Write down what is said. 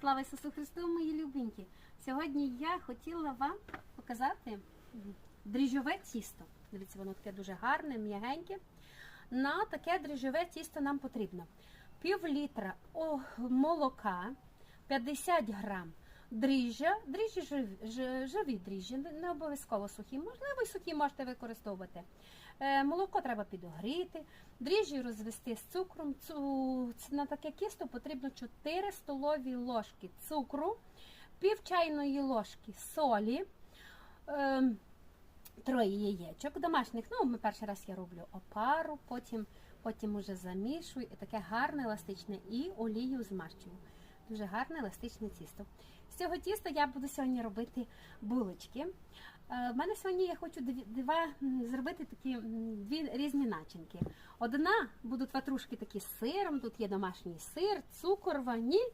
Слава Ісусу Христу, мої любенькі! Сьогодні я хотіла вам показати дріжджове тісто. Дивіться, воно таке дуже гарне, м'ягеньке. На таке дріжджове тісто нам потрібно пів літра молока, 50 грам дріжджа, дріжджі живі, живі дріжджі, не обов'язково сухі. Можливо, і сухі можете використовувати. Е, Молоко треба підогріти, дріжджі розвести з цукром. На таке кісто потрібно 4 столові ложки цукру, пів чайної ложки солі, е, троє яєчок домашніх. Ну, перший раз я роблю опару, потім, потім уже замішую і таке гарне еластичне і олію змащую. Дуже гарне еластичне тісто. З цього тіста я буду сьогодні робити булочки. Е, В мене сьогодні я хочу два, зробити такі дві різні начинки. Одна будуть ватрушки такі з сиром, тут є домашній сир, цукор, ваніль.